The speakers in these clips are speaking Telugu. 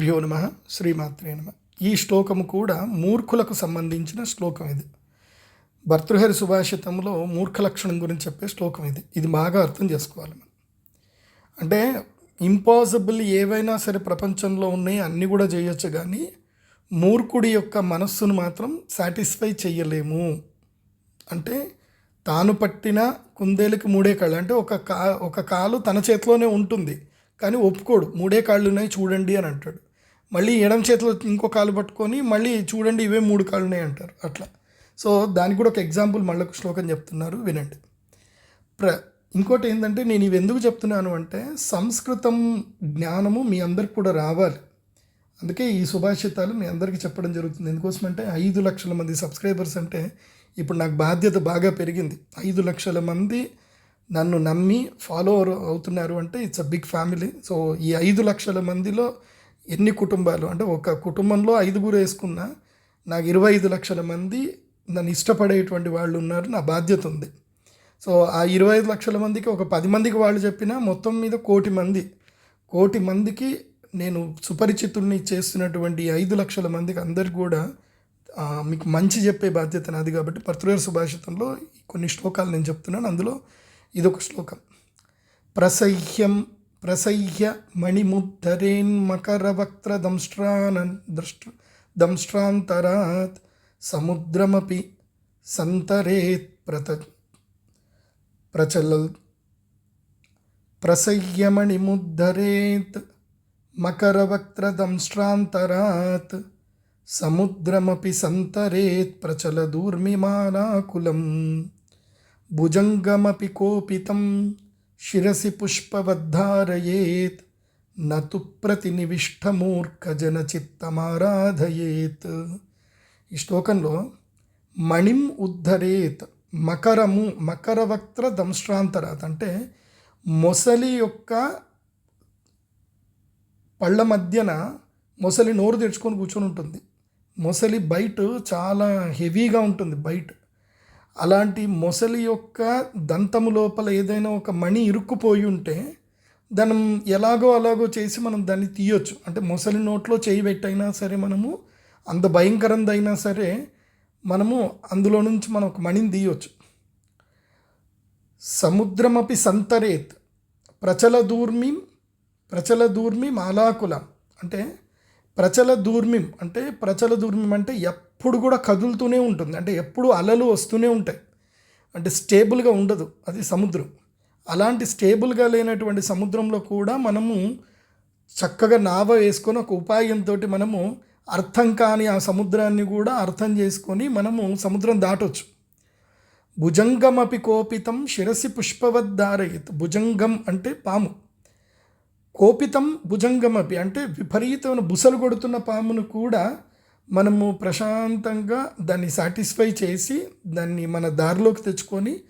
భ్యో నమ శ్రీమాత్రే నమ. ఈ శ్లోకము కూడా మూర్ఖులకు సంబంధించిన శ్లోకం ఇది. భర్తృహరి సుభాషితంలో మూర్ఖ లక్షణం గురించి చెప్పే శ్లోకం ఇది. ఇది బాగా అర్థం చేసుకోవాలి మనం. అంటే ఇంపాసిబుల్ ఏవైనా సరే ప్రపంచంలో ఉన్నాయి అన్నీ కూడా చేయొచ్చు కానీ మూర్ఖుడి యొక్క మనస్సును మాత్రం సాటిస్ఫై చేయలేము అంటే తాను పట్టిన కుందేలుకి మూడే కాళ్ళు. అంటే ఒక కా ఒక కాలు తన చేతిలోనే ఉంటుంది కానీ ఒప్పుకోడు. మూడే కాళ్ళు ఉన్నాయి చూడండి అని అంటాడు. మళ్ళీ ఎడం చేతిలో ఇంకో కాలు పట్టుకొని మళ్ళీ చూడండి ఇవే మూడు కాళ్ళు ఉన్నాయి అంటారు. అట్లా. సో దానికి కూడా ఒక ఎగ్జాంపుల్ మళ్ళీ ఒక శ్లోకం చెప్తున్నారు. వినండి. ప్ర ఇంకోటి ఏంటంటే నేను ఇవి ఎందుకు చెప్తున్నాను అంటే సంస్కృతం జ్ఞానము మీ అందరికి కూడా రావాలి. అందుకే ఈ సుభాషితాలు మీ అందరికీ చెప్పడం జరుగుతుంది. ఎందుకోసమంటే ఐదు లక్షల మంది సబ్స్క్రైబర్స్ అంటే ఇప్పుడు నాకు బాధ్యత బాగా పెరిగింది. ఐదు లక్షల మంది నన్ను నమ్మి ఫాలో అవుతున్నారు అంటే it's a big family. So ఈ ఐదు లక్షల మందిలో ఎన్ని కుటుంబాలు? అంటే ఒక కుటుంబంలో ఐదుగురు వేసుకున్నా నాకు ఇరవై ఐదు లక్షల మంది నన్ను ఇష్టపడేటువంటి వాళ్ళు ఉన్నారు నా బాధ్యత ఉంది. సో ఆ ఇరవై ఐదు లక్షల మందికి ఒక పది మందికి వాళ్ళు చెప్పినా మొత్తం మీద కోటి మంది. కోటి మందికి నేను సుపరిచితుల్ని చేస్తున్నటువంటి ఐదు లక్షల మందికి అందరికి కూడా మీకు మంచి చెప్పే బాధ్యత నాది కాబట్టి పర్తులేరు సుభాషితంలో కొన్ని శ్లోకాలు నేను చెప్తున్నాను. అందులో ఇదొక శ్లోకం. ప్రసహ్యం ప్రసహ్య మణిముద్ధరేన్మకరవక్త్రదంష్ట్రానన్ దృష్ట దంష్ట్రాంతరాత్ సముద్రమపి సంతరేత్ ప్రత ప్రచల ప్రసహ్యమణిముద్ధరేత్ మకరవక్త్రదంష్ట్రాంతరాత్ సముద్రమపి సంతరేత్ ప్రచలదూర్మిమానాకులం భుజంగమపి కోపితం శిరసి పుష్పవద్ధారయేత్. నతు ప్రతినివిష్టమూర్ఖజనచిత్తమారాధయేత్. ఈ శ్లోకంలో మణిం ఉద్ధరేత్ మకరము మకరవక్త్ర దంశ్రాంతరాత్ అంటే మొసలి యొక్క పళ్ళ మధ్యన మొసలి నోరు తెరుచుకొని కూర్చొని ఉంటుంది. మొసలి బయట చాలా హెవీగా ఉంటుంది బయట అలాంటి మొసలి యొక్క దంతము లోపల ఏదైనా ఒక మణి ఇరుక్కుపోయి ఉంటే దాన్ని ఎలాగో అలాగో చేసి మనం దాన్ని తీయొచ్చు. అంటే మొసలి నోట్లో చేయి పెట్టైనా సరే మనము అంత భయంకరందైనా సరే మనము అందులో నుంచి మనం ఒక మణిని తీయొచ్చు. సముద్రమపి సంతరేత్ ప్రచల దూర్మిం ప్రచల దూర్మిం ఆలాకులం. అంటే ప్రచల దూర్మిం అంటే ప్రచల దూర్మిం అంటే ఎప్పుడు కూడా కదులుతూనే ఉంటుంది. అంటే ఎప్పుడు అలలు వస్తూనే ఉంటాయి. అంటే స్టేబుల్గా ఉండదు అది సముద్రం. అలాంటి స్టేబుల్గా లేనటువంటి సముద్రంలో కూడా మనము చక్కగా నావ వేసుకొని ఒక ఉపాయంతో మనము అర్థం కాని ఆ సముద్రాన్ని కూడా అర్థం చేసుకొని మనము సముద్రం దాటొచ్చు. భుజంగమపి కోపితం శిరసి పుష్పవద్ధారయత్. భుజంగం అంటే పాము. కోపితం భుజంగమపి అంటే విపరీతమైన బుసలు కొడుతున్న పామును కూడా మనము ప్రశాంతంగా దాన్ని సాటిస్ఫై చేసి దాన్ని మన దారిలోకి తెచ్చుకొని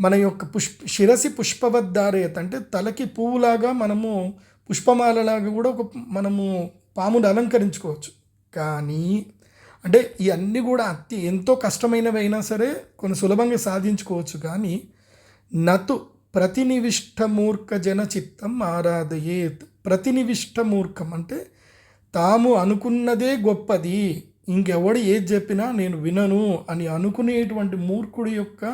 మన యొక్క పుష్ప శిరసి పుష్పవద్దారేత అంటే తలకి పువ్వులాగా మనము పుష్పమాలలాగా కూడా ఒక మనము పామును అలంకరించుకోవచ్చు. కానీ అంటే ఇవన్నీ కూడా అతి ఎంతో కష్టమైనవైనా సరే కొన్ని సులభంగా సాధించుకోవచ్చు. కానీ నతు ప్రతినివిష్టమూర్ఖ జన చిత్తం ఆరాధయేత్. ప్రతినివిష్టమూర్ఖం అంటే తాము అనుకున్నదే గొప్పది. ఇంకెవడు ఏది చెప్పినా నేను వినను అని అనుకునేటువంటి మూర్ఖుడి యొక్క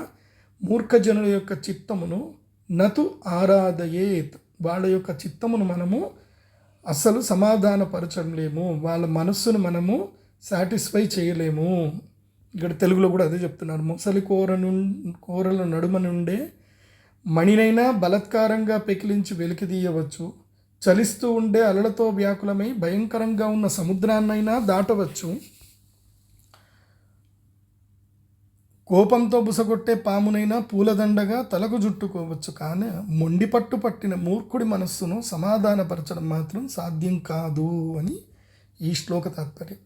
మూర్ఖజనుల యొక్క చిత్తమును నతు ఆరాధయేత్. వాళ్ళ యొక్క చిత్తమును మనము అస్సలు సమాధానపరచలేము. వాళ్ళ మనస్సును మనము సాటిస్ఫై చేయలేము. ఇక్కడ తెలుగులో కూడా అదే చెప్తున్నారు. ముసలి కూర కూరల నడుమ నుండే మణినైనా బలత్కారంగా పెకిలించి వెలికితీయవచ్చు. చలిస్తూ ఉండే అలలతో వ్యాకులమై భయంకరంగా ఉన్న సముద్రాన్నైనా దాటవచ్చు. కోపంతో బుసగొట్టే పామునైనా పూలదండగా తలకు జుట్టుకోవచ్చు. కానీ మొండి పట్టు పట్టిన మూర్ఖుడి మనస్సును సమాధానపరచడం మాత్రం సాధ్యం కాదు అని ఈ శ్లోక తాత్పర్యం.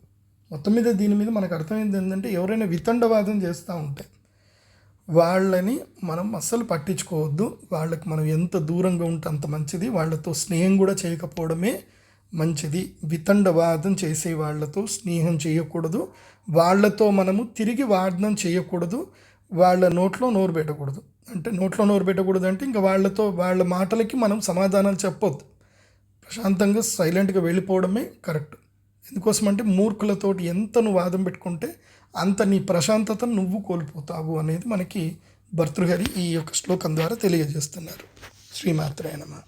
మొత్తం మీద దీని మీద మనకు అర్థమైంది ఏంటంటే ఎవరైనా వితండవాదం చేస్తూ ఉంటే వాళ్ళని మనం అస్సలు పట్టించుకోవద్దు. వాళ్ళకి మనం ఎంత దూరంగా ఉంటే అంత మంచిది. వాళ్ళతో స్నేహం కూడా చేయకపోవడమే మంచిది. వితండవాదం చేసే వాళ్ళతో స్నేహం చేయకూడదు. వాళ్ళతో మనము తిరిగి వాదనం చేయకూడదు. వాళ్ళ నోట్లో నోరు పెట్టకూడదు. అంటే నోట్లో నోరు పెట్టకూడదు అంటే ఇంకా వాళ్ళతో వాళ్ళ మాటలకి మనం సమాధానాలు చెప్పొద్దు. ప్రశాంతంగా సైలెంట్గా వెళ్ళిపోవడమే కరెక్ట్. ఎందుకోసమంటే మూర్ఖులతోటి ఎంత నువ్వు వాదం పెట్టుకుంటే అంత నీ ప్రశాంతతను నువ్వు కోల్పోతావు అనేది మనకి భర్తృహరి ఈ యొక్క శ్లోకం ద్వారా తెలియజేస్తున్నారు. శ్రీమాత్రేనమా